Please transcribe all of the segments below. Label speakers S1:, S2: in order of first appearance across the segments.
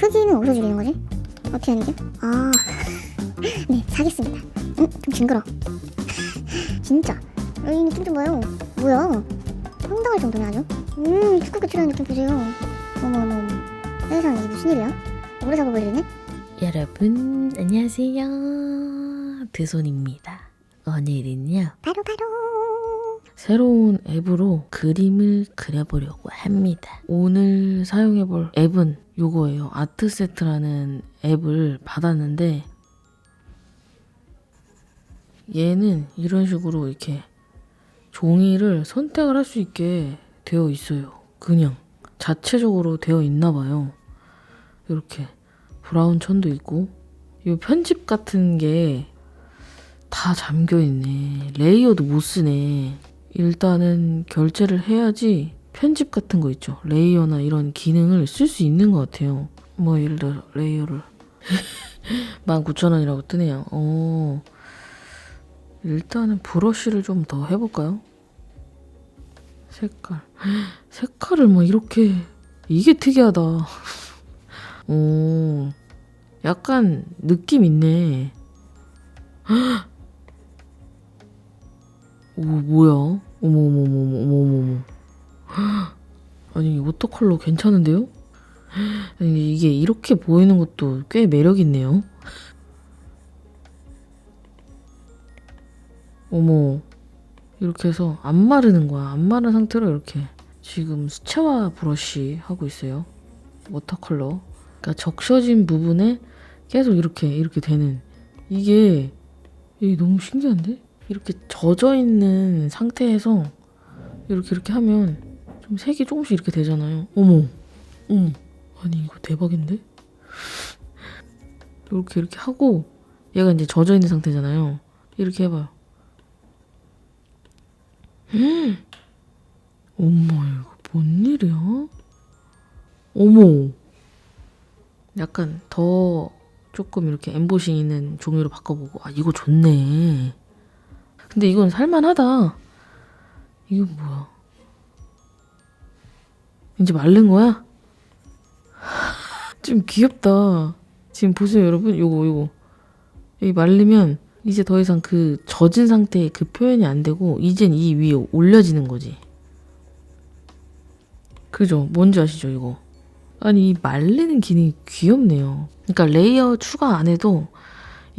S1: 크기는 어디서 줄이는 거지? 어떻게 하는 게? 아, 네, 사겠습니다. 음, 좀 징그러. 진짜. 어, 이 느낌 좀 봐요. 뭐야? 황당할 정도네 아주. 음, 축구 교체라는 느낌 보세요. 어머 어머 어머. 세상에 이게 무슨 일이야? 오래 사고 걸리네?
S2: 여러분 안녕하세요 드손입니다 오늘은요
S1: 바로 바로.
S2: 새로운 앱으로 그림을 그려보려고 합니다 오늘 사용해볼 앱은 요거예요 아트세트라는 앱을 받았는데 얘는 이런 식으로 이렇게 종이를 선택을 할 수 있게 되어 있어요 그냥 자체적으로 되어 있나 봐요 이렇게 브라운 천도 있고 이 편집 같은 게 다 잠겨 있네. 레이어도 못 쓰네. 일단은 결제를 해야지 편집 같은 거 있죠. 레이어나 이런 기능을 쓸 수 있는 것 같아요. 뭐 예를 들어 레이어를 19,000원이라고 뜨네요. 어. 일단은 브러쉬를 좀 더 해볼까요? 색깔. 색깔을 뭐 이렇게 이게 특이하다. 오, 약간 느낌 있네. 오, 뭐야? 어머, 어머, 어머, 어머, 어머, 어머. 아니, 워터컬러 괜찮은데요? 아니, 이게 이렇게 보이는 것도 꽤 매력 있네요. 어머, 이렇게 해서 안 마르는 거야. 안 마른 상태로 이렇게 지금 수채화 브러쉬 하고 있어요. 워터컬러. 그러니까 적셔진 부분에 계속 이렇게 이렇게 되는 이게 이게 너무 신기한데 이렇게 젖어 있는 상태에서 이렇게 이렇게 하면 좀 색이 조금씩 이렇게 되잖아요. 어머, 어머, 아니 이거 대박인데? 이렇게 이렇게 하고 얘가 이제 젖어 있는 상태잖아요. 이렇게 해봐요. 음, 어머 이거 뭔 일이야? 어머. 약간 더 조금 이렇게 엠보싱 있는 종이로 바꿔보고 아 이거 좋네 근데 이건 살만하다. 이거 뭐야? 이제 마른 거야? 좀 귀엽다. 지금 보세요 여러분. 요거 요거. 여기 말리면 이제 더 이상 그 젖은 상태의 그 표현이 안 되고 이젠 이 위에 올려지는 거지. 그죠? 뭔지 아시죠 이거? 아니 이 말리는 기능이 귀엽네요. 그러니까 레이어 추가 안 해도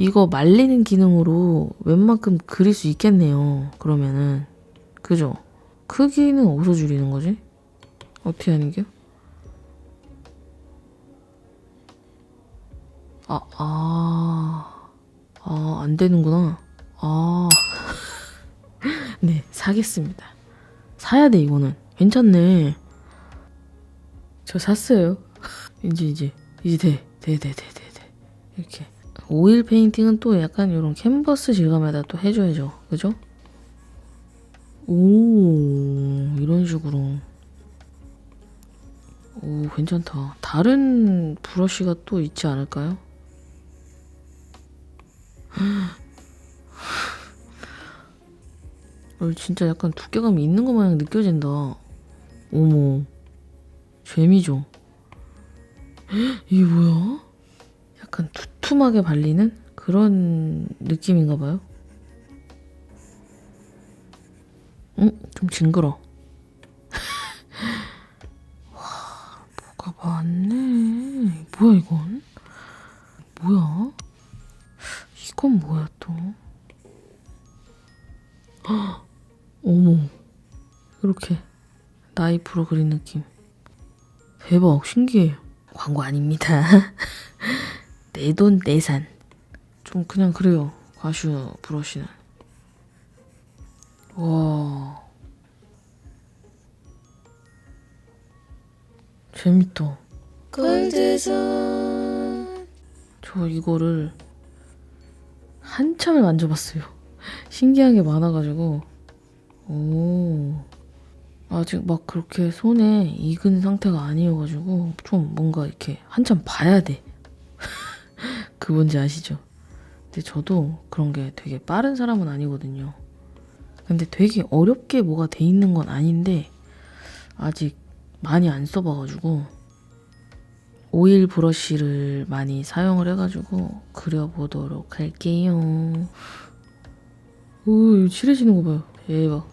S2: 이거 말리는 기능으로 웬만큼 그릴 수 있겠네요. 그러면은 그죠? 크기는 어디서 줄이는 거지? 어떻게 하는 게? 아, 아, 아, 안 되는구나. 아, 네, 사겠습니다. 사야 돼, 이거는. 괜찮네. 저 샀어요. 이제 이제 이제 돼. 돼, 돼, 돼, 돼, 돼. 이렇게. 오일 페인팅은 또 약간 이런 캔버스 질감에다 또 해줘야죠. 그죠? 오, 이런 식으로. 오, 괜찮다. 다른 브러쉬가 또 있지 않을까요? 어, 진짜 약간 두께감이 있는 것 마냥 느껴진다. 어머. 재미죠. 이게 뭐야? 약간 두툼하게 발리는 그런 느낌인가 봐요. 응? 좀 징그러. 와, 뭐가 많네. 뭐야 이건? 뭐야? 이건 뭐야 또? 헉, 어머. 이렇게 나이프로 그린 느낌. 대박, 신기해. 광고 아닙니다. 내돈 내산. 좀 그냥 그래요. 과슈 브러쉬는. 와. 재밌다. 골드선. 저 이거를 한참을 만져봤어요. 신기한 게 많아가지고. 오. 아직 막 그렇게 손에 익은 상태가 아니어가지고 좀 뭔가 이렇게 한참 봐야 돼. 그 뭔지 아시죠? 근데 저도 그런 게 되게 빠른 사람은 아니거든요. 근데 되게 어렵게 뭐가 돼 있는 건 아닌데 아직 많이 안 써봐가지고 오일 브러쉬를 많이 사용을 해가지고 그려보도록 할게요. 오, 칠해지는 거 봐요. 대박.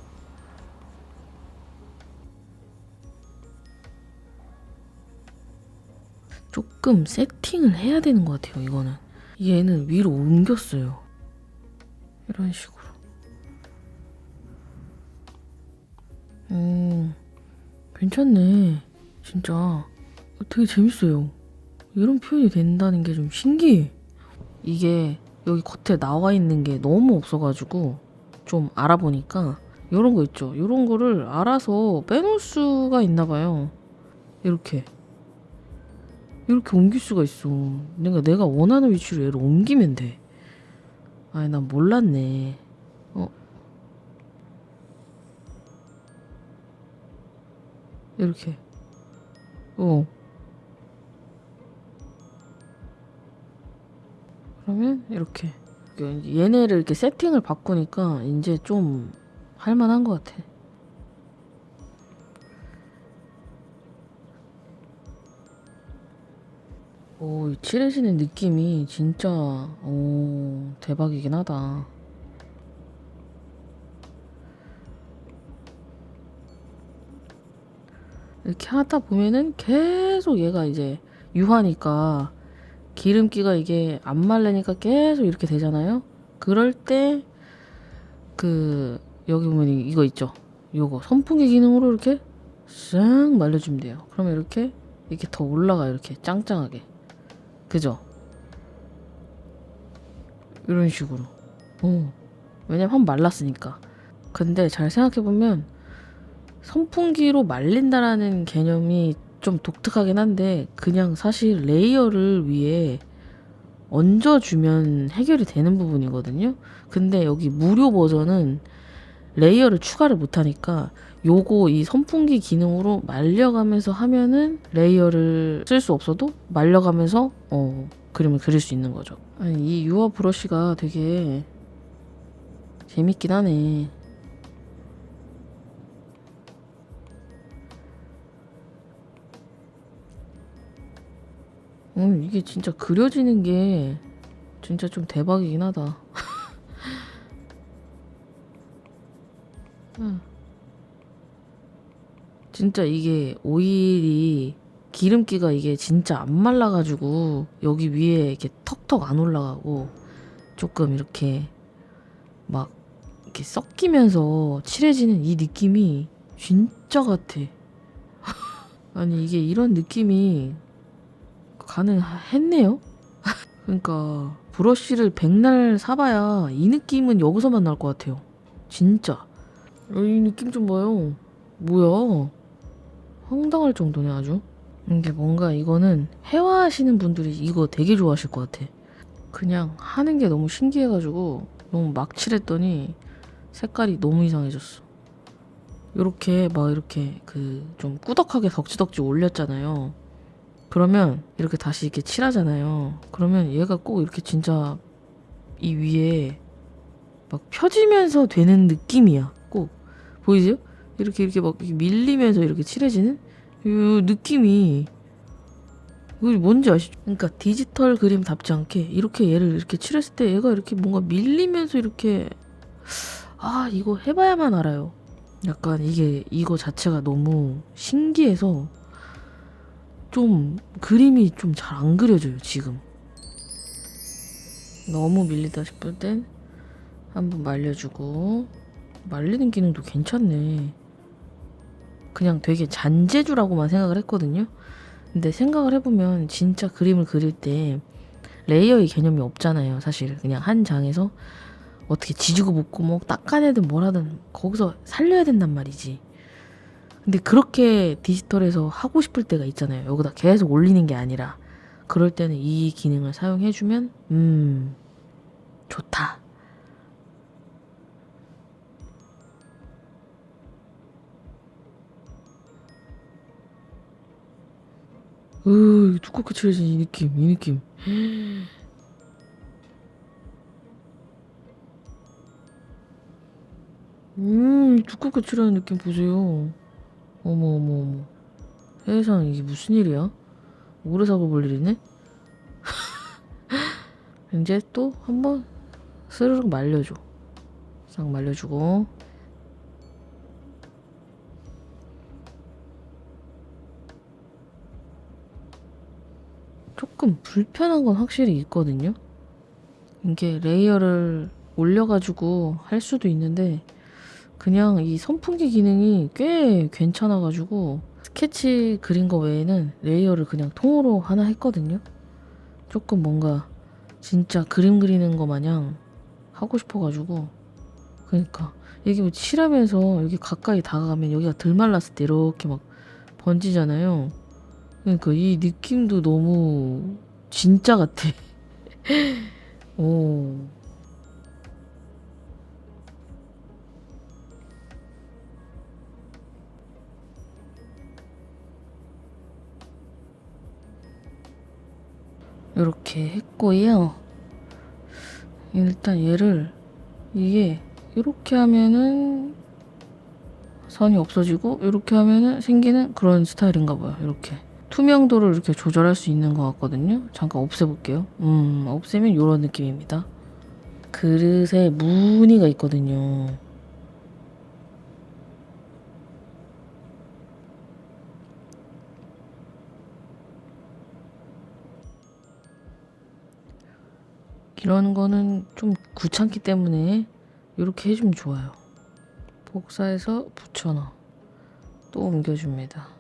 S2: 조금 세팅을 해야 되는 것 같아요, 이거는. 얘는 위로 옮겼어요. 이런 식으로. 음, 괜찮네. 진짜. 어, 되게 재밌어요. 이런 표현이 된다는 게 좀 신기해. 이게 여기 겉에 나와 있는 게 너무 없어가지고 좀 알아보니까 이런 거 있죠. 이런 거를 알아서 빼놓을 수가 있나 봐요. 이렇게. 이렇게 옮길 수가 있어. 내가 내가 원하는 위치로 얘를 옮기면 돼. 아니 난 몰랐네. 어. 이렇게. 어. 그러면 이렇게 얘네를 이렇게 세팅을 바꾸니까 이제 좀 할만한 것 같아. 오, 이 칠해지는 느낌이 진짜 오 대박이긴 하다. 이렇게 하다 보면은 계속 얘가 이제 유하니까 기름기가 이게 안 말리니까 계속 이렇게 되잖아요. 그럴 때 그 여기 보면 이- 이거 있죠. 요거 선풍기 기능으로 이렇게 싹 말려주면 돼요. 그러면 이렇게 이렇게 더 올라가 이렇게 짱짱하게. 그죠? 이런 식으로. 어. 왜냐면 한번 말랐으니까. 근데 잘 생각해보면 선풍기로 말린다라는 개념이 좀 독특하긴 한데 그냥 사실 레이어를 위해 얹어주면 해결이 되는 부분이거든요. 근데 여기 무료 버전은 레이어를 추가를 못하니까 요거 이 선풍기 기능으로 말려가면서 하면은 레이어를 쓸 수 없어도 말려가면서 어 그림을 그릴 수 있는 거죠. 아니 이 유화 브러쉬가 되게 재밌긴 하네. 음, 이게 진짜 그려지는 게 진짜 좀 대박이긴 하다. 음. 진짜 이게 오일이 기름기가 이게 진짜 안 말라가지고 여기 위에 이렇게 턱턱 안 올라가고 조금 이렇게 막 이렇게 섞이면서 칠해지는 이 느낌이 진짜 같아. 아니 이게 이런 느낌이 가능했네요. 그러니까 브러쉬를 백날 사봐야 이 느낌은 여기서만 날 것 같아요. 진짜. 어, 이 느낌 좀 봐요. 뭐야? 황당할 정도네 아주. 이게 뭔가 이거는 회화하시는 분들이 이거 되게 좋아하실 것 같아. 그냥 하는 게 너무 신기해가지고 너무 막 칠했더니 색깔이 너무 이상해졌어. 이렇게 막 이렇게 그 좀 꾸덕하게 덕지덕지 올렸잖아요. 그러면 이렇게 다시 이렇게 칠하잖아요. 그러면 얘가 꼭 이렇게 진짜 이 위에 막 펴지면서 되는 느낌이야. 꼭 보이세요? 이렇게 이렇게 막 밀리면서 이렇게 칠해지는 이 느낌이 이거 뭔지 아시죠? 그러니까 디지털 그림답지 않게 이렇게 얘를 이렇게 칠했을 때 얘가 이렇게 뭔가 밀리면서 이렇게 아 이거 해봐야만 알아요. 약간 이게 이거 자체가 너무 신기해서 좀 그림이 좀 잘 안 그려져요 지금 너무 밀리다 싶을 땐 한번 말려주고 말리는 기능도 괜찮네. 그냥 되게 잔재주라고만 생각을 했거든요. 근데 생각을 해보면 진짜 그림을 그릴 때 레이어의 개념이 없잖아요 사실. 그냥 한 장에서 어떻게 지지고 볶고 뭐 닦아내든 뭘 하든 거기서 살려야 된단 말이지. 근데 그렇게 디지털에서 하고 싶을 때가 있잖아요. 여기다 계속 올리는 게 아니라. 그럴 때는 이 기능을 사용해주면 음 좋다. 으 두껍게 칠해진 이 느낌 이 느낌 음 두껍게 칠하는 느낌 보세요 어머 어머 어머 세상 이게 무슨 일이야? 오래 사고 볼 일이네? 이제 또 한번 스르륵 말려줘. 싹 말려주고. 조금 불편한 건 확실히 있거든요. 이게 레이어를 올려가지고 할 수도 있는데 그냥 이 선풍기 기능이 꽤 괜찮아가지고 스케치 그린 거 외에는 레이어를 그냥 통으로 하나 했거든요. 조금 뭔가 진짜 그림 그리는 거 마냥 하고 싶어가지고 그러니까 이게 뭐 칠하면서 여기 가까이 다가가면 여기가 덜 말랐을 때 이렇게 막 번지잖아요. 그러니까 이 느낌도 너무 진짜 같아. 오. 이렇게 했고요. 일단 얘를 이게 이렇게 하면은 선이 없어지고 이렇게 하면은 생기는 그런 스타일인가 봐요. 이렇게 투명도를 이렇게 조절할 수 있는 것 같거든요. 잠깐 없애볼게요. 음, 없애면 이런 느낌입니다. 그릇에 무늬가 있거든요. 이런 거는 좀 귀찮기 때문에 이렇게 해주면 좋아요. 복사해서 붙여넣어. 또 옮겨줍니다.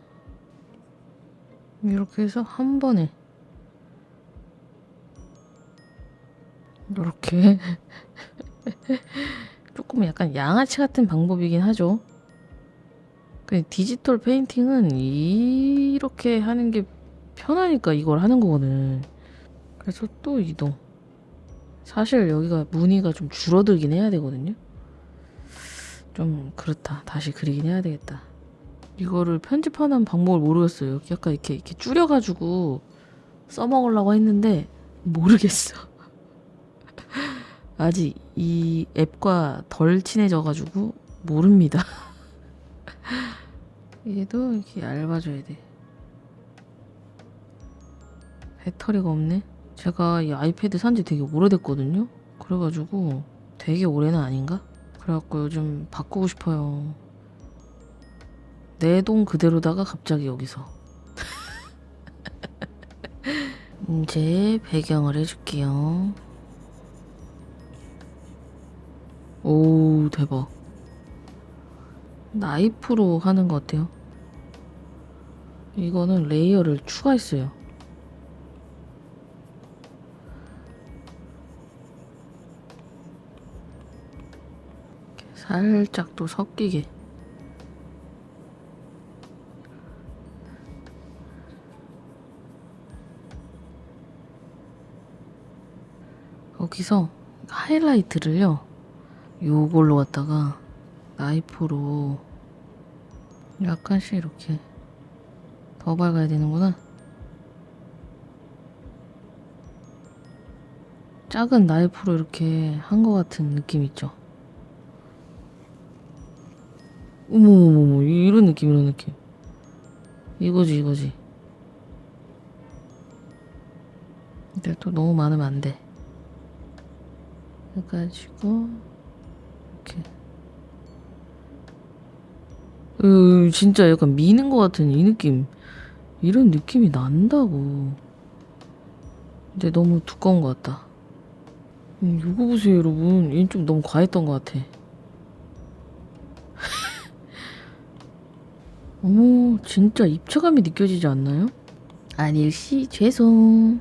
S2: 이렇게 해서 한 번에 이렇게 조금 약간 양아치 같은 방법이긴 하죠. 그 디지털 페인팅은 이렇게 하는 게 편하니까 이걸 하는 거거든. 그래서 또 이동. 사실 여기가 무늬가 좀 줄어들긴 해야 되거든요. 좀 그렇다. 다시 그리긴 해야 되겠다. 이거를 편집하는 방법을 모르겠어요. 약간 이렇게 이렇게 줄여가지고 써먹으려고 했는데 모르겠어. 아직 이 앱과 덜 친해져가지고 모릅니다. 얘도 이렇게 얇아져야 돼. 배터리가 없네. 제가 이 아이패드 산지 되게 오래됐거든요. 그래가지고 되게 오래는 아닌가? 그래갖고 요즘 바꾸고 싶어요. 내 돈 그대로다가 갑자기 여기서. 이제 배경을 해줄게요. 오, 대박. 나이프로 하는 거 어때요? 이거는 레이어를 추가했어요. 살짝 또 섞이게. 여기서 하이라이트를요. 요걸로 갖다가 나이프로 약간씩 이렇게 더 밝아야 되는구나. 작은 나이프로 이렇게 한 것 같은 느낌 있죠? 어머머머 이런 느낌 이런 느낌 이거지 이거지 근데 또 너무 많으면 안돼 해가지고 이렇게. 으 진짜 약간 미는 것 같은 이 느낌. 이런 느낌이 난다고. 근데 너무 두꺼운 것 같다. 음, 이거 보세요 여러분. 얘는 좀 너무 과했던 것 같아. 어머, 진짜 입체감이 느껴지지 않나요? 아닐씨, 죄송.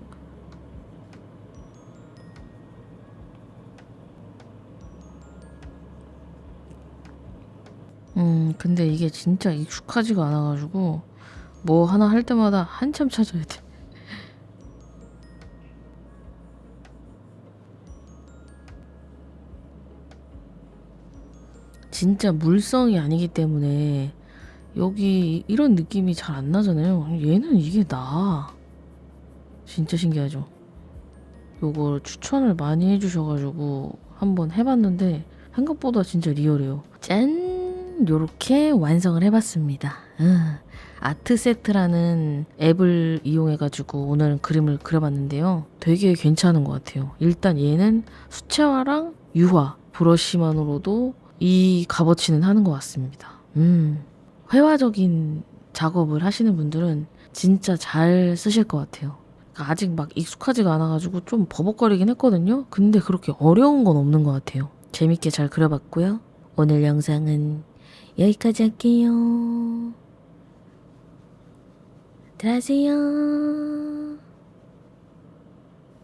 S2: 음, 근데 이게 진짜 익숙하지가 않아가지고, 뭐 하나 할 때마다 한참 찾아야 돼. 진짜 물성이 아니기 때문에 여기 이런 느낌이 잘 안 나잖아요. 얘는 이게 나. 진짜 신기하죠. 요거 추천을 많이 해주셔가지고 한번 해봤는데 생각보다 진짜 리얼해요. 짠! 이렇게 완성을 해봤습니다. 음, 아트세트라는 앱을 이용해가지고 오늘 그림을 그려봤는데요. 되게 괜찮은 것 같아요. 일단 얘는 수채화랑 유화, 브러쉬만으로도 이 값어치는 하는 것 같습니다. 음, 회화적인 작업을 하시는 분들은 진짜 잘 쓰실 것 같아요. 그러니까 아직 막 익숙하지가 않아가지고 좀 버벅거리긴 했거든요. 근데 그렇게 어려운 건 없는 것 같아요. 재밌게 잘 그려봤고요. 오늘 영상은 여기까지 할게요. 들어가세요.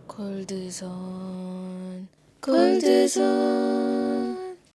S2: 골드선, 골드선.